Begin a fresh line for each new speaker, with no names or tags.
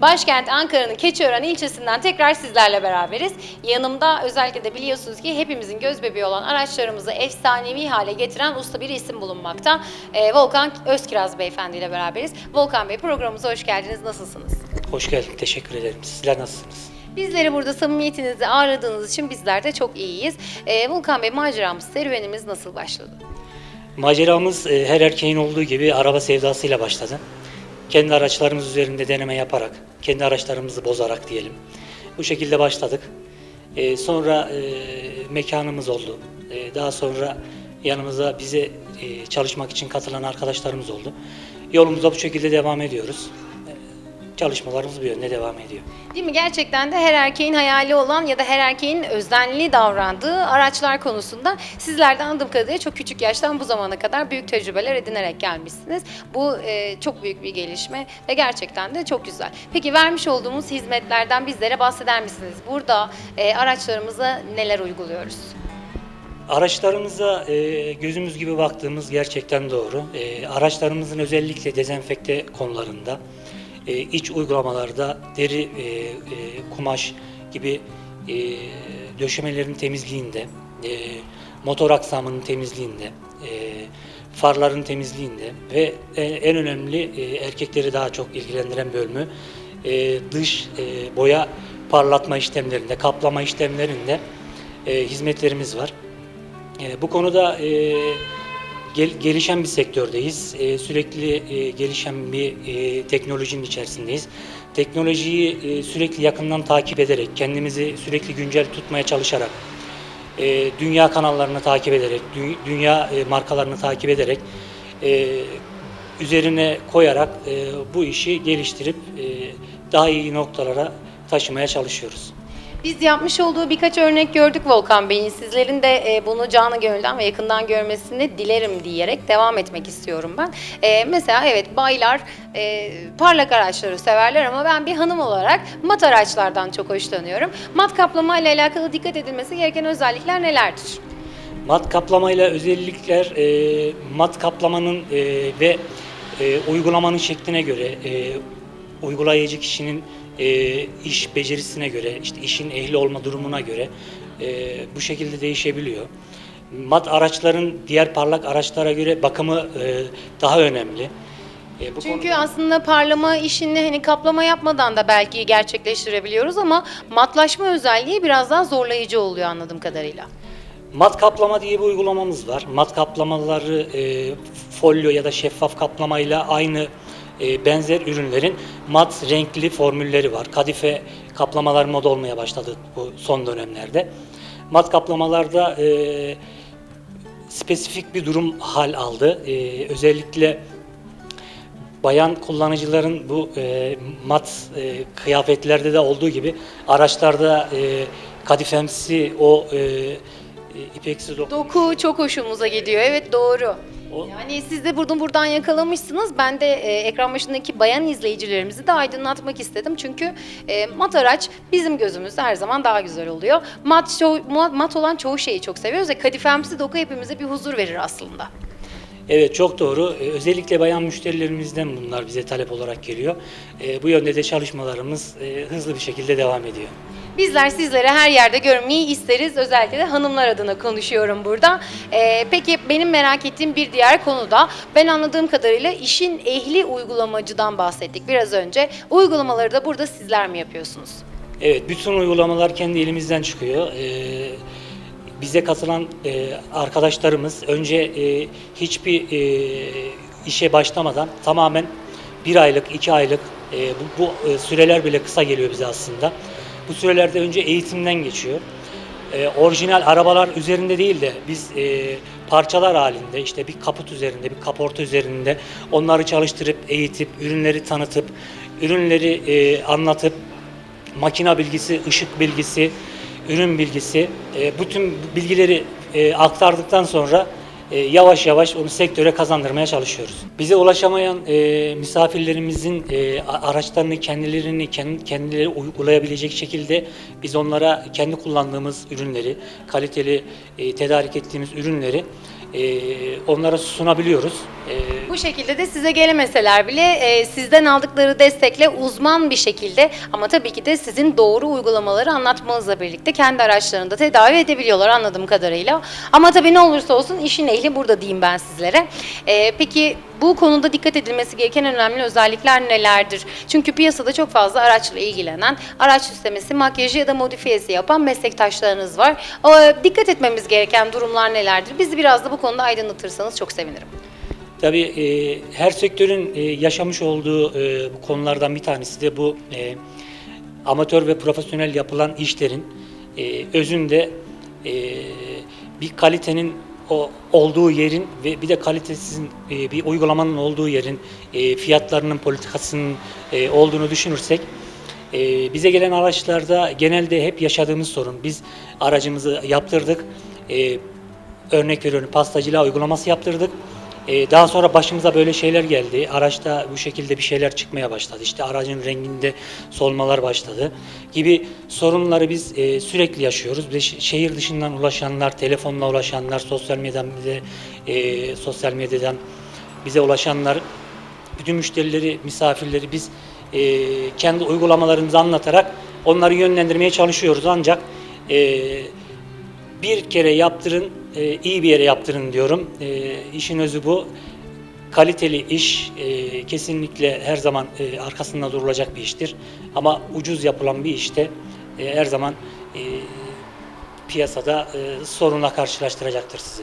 Başkent Ankara'nın Keçiören ilçesinden tekrar sizlerle beraberiz. Yanımda özellikle de biliyorsunuz ki hepimizin göz bebeği olan araçlarımızı efsanevi hale getiren usta bir isim bulunmakta. Ee, Volkan Özkiraz Beyefendi ile beraberiz. Volkan Bey programımıza hoş geldiniz. Nasılsınız?
Hoş geldin, teşekkür ederim. Sizler nasılsınız?
Bizleri burada samimiyetinizi ağırladığınız için bizler de çok iyiyiz. Ee, Volkan Bey maceramız, serüvenimiz nasıl başladı?
Maceramız e, her erkeğin olduğu gibi araba sevdasıyla başladı. Kendi araçlarımız üzerinde deneme yaparak, kendi araçlarımızı bozarak diyelim. Bu şekilde başladık. E, sonra e, mekanımız oldu. E, daha sonra yanımıza bize e, çalışmak için katılan arkadaşlarımız oldu. Yolumuza bu şekilde devam ediyoruz. Çalışmalarımız bu yönde devam ediyor.
Değil mi? Gerçekten de her erkeğin hayali olan ya da her erkeğin özenli davrandığı araçlar konusunda sizler de anladığım kadarıyla çok küçük yaştan bu zamana kadar büyük tecrübeler edinerek gelmişsiniz. Bu e, çok büyük bir gelişme ve gerçekten de çok güzel. Peki vermiş olduğumuz hizmetlerden bizlere bahseder misiniz? Burada e, araçlarımıza neler uyguluyoruz?
Araçlarımıza e, gözümüz gibi baktığımız gerçekten doğru. E, araçlarımızın özellikle dezenfekte konularında, e, iç uygulamalarda deri, e, e, kumaş gibi e, döşemelerin temizliğinde, e, motor aksamının temizliğinde, farların temizliğinde ve en önemli erkekleri daha çok ilgilendiren bölümü dış boya parlatma işlemlerinde, kaplama işlemlerinde hizmetlerimiz var. Bu konuda e, gel- gelişen bir sektördeyiz. E, sürekli e, gelişen bir e, teknolojinin içerisindeyiz. Teknolojiyi e, sürekli yakından takip ederek, kendimizi sürekli güncel tutmaya çalışarak, e, dünya kanallarını takip ederek, dü- dünya e, markalarını takip ederek, e, üzerine koyarak e, bu işi geliştirip e, daha iyi noktalara taşımaya çalışıyoruz.
Biz yapmış olduğu birkaç örnek gördük Volkan Bey'in. Sizlerin de e, bunu canı gönülden ve yakından görmesini dilerim diyerek devam etmek istiyorum ben. E, mesela evet baylar e, parlak araçları severler ama ben bir hanım olarak mat araçlardan çok hoşlanıyorum. Mat kaplama ile alakalı dikkat edilmesi gereken özellikler nelerdir?
Mat kaplamayla özellikler mat kaplamanın ve uygulamanın şekline göre uygulayıcı kişinin e, iş becerisine göre işte işin ehli olma durumuna göre e, bu şekilde değişebiliyor. Mat araçların diğer parlak araçlara göre bakımı e, daha önemli. E, bu
Çünkü
konuda-
aslında parlama işini hani kaplama yapmadan da belki gerçekleştirebiliyoruz ama matlaşma özelliği biraz daha zorlayıcı oluyor anladığım kadarıyla.
Mat kaplama diye bir uygulamamız var. Mat kaplamaları e, folyo ya da şeffaf kaplamayla aynı e, benzer ürünlerin mat renkli formülleri var. Kadife kaplamalar moda olmaya başladı bu son dönemlerde. Mat kaplamalarda e, spesifik bir durum hal aldı. E, özellikle bayan kullanıcıların bu e, mat e, kıyafetlerde de olduğu gibi araçlarda e, kadifemsi o e, e, ipeksi doku
Doku çok hoşumuza gidiyor. Evet doğru.
O-
Yani siz de buradan buradan yakalamışsınız. Ben de e, ekran başındaki bayan izleyicilerimizi de aydınlatmak istedim. Çünkü e, mat araç bizim gözümüzde her zaman daha güzel oluyor. Mat, mat, mat olan çoğu şeyi çok seviyoruz ve kadifemsi doku hepimize bir huzur verir aslında.
Evet çok doğru. Ee, Özellikle bayan müşterilerimizden bunlar bize talep olarak geliyor. Ee, Bu yönde de çalışmalarımız e, hızlı bir şekilde devam ediyor.
Bizler sizlere her yerde görmeyi isteriz. Özellikle de hanımlar adına konuşuyorum burada. Ee, peki benim merak ettiğim bir diğer konu da ben anladığım kadarıyla işin ehli uygulamacıdan bahsettik biraz önce. Uygulamaları da burada sizler mi yapıyorsunuz?
Evet, bütün uygulamalar kendi elimizden çıkıyor. Ee, bize katılan e, arkadaşlarımız önce e, hiçbir e, işe başlamadan tamamen bir aylık, iki aylık e, bu, bu e, süreler bile kısa geliyor bize aslında. Bu sürelerde önce eğitimden geçiyor. E, orijinal arabalar üzerinde değil de biz e, parçalar halinde işte bir kaput üzerinde, bir kaporta üzerinde onları çalıştırıp, eğitip, ürünleri tanıtıp, ürünleri e, anlatıp, makina bilgisi, ışık bilgisi, ürün bilgisi, e, bütün bilgileri e, aktardıktan sonra e, yavaş yavaş onu sektöre kazandırmaya çalışıyoruz. Bize ulaşamayan e, misafirlerimizin e, araçlarını kendilerini kend- kendileri uygulayabilecek şekilde biz onlara kendi kullandığımız ürünleri, kaliteli e, tedarik ettiğimiz ürünleri e, onlara sunabiliyoruz. E,
Bu şekilde de size gelemeseler bile e, sizden aldıkları destekle uzman bir şekilde ama tabii ki de sizin doğru uygulamaları anlatmanızla birlikte kendi araçlarında tedavi edebiliyorlar anladığım kadarıyla. Ama tabii ne olursa olsun işin ehli burada diyeyim ben sizlere. E, peki bu konuda dikkat edilmesi gereken önemli özellikler nelerdir? Çünkü piyasada çok fazla araçla ilgilenen, araç süslemesi, makyajı ya da modifiyesi yapan meslektaşlarınız var. Dikkat etmemiz gereken durumlar nelerdir? Bizi biraz da bu konuda aydınlatırsanız çok sevinirim.
Tabii e, her sektörün e, yaşamış olduğu e, konulardan bir tanesi de bu e, amatör ve profesyonel yapılan işlerin e, özünde e, bir kalitenin o olduğu yerin ve bir de kalitesiz e, bir uygulamanın olduğu yerin e, fiyatlarının politikasının e, olduğunu düşünürsek e, bize gelen araçlarda genelde hep yaşadığımız sorun. Biz aracımızı yaptırdık. E, örnek veriyorum pastacılığa uygulaması yaptırdık. Ee, daha sonra başımıza böyle şeyler geldi. Araçta bu şekilde bir şeyler çıkmaya başladı. İşte aracın renginde solmalar başladı gibi sorunları biz e, sürekli yaşıyoruz. Ve şe- şehir dışından ulaşanlar, telefonla ulaşanlar, sosyal medyadan bize, e, sosyal medyadan bize ulaşanlar, bütün müşterileri, misafirleri biz e, kendi uygulamalarımızı anlatarak onları yönlendirmeye çalışıyoruz. Ancak bir kere yaptırın, e, iyi bir yere yaptırın diyorum. E, işin özü bu. Kaliteli iş e, kesinlikle her zaman e, arkasında durulacak bir iştir. Ama ucuz yapılan bir işte e, her zaman e, piyasada e, sorunla karşılaştıracaktır sizi.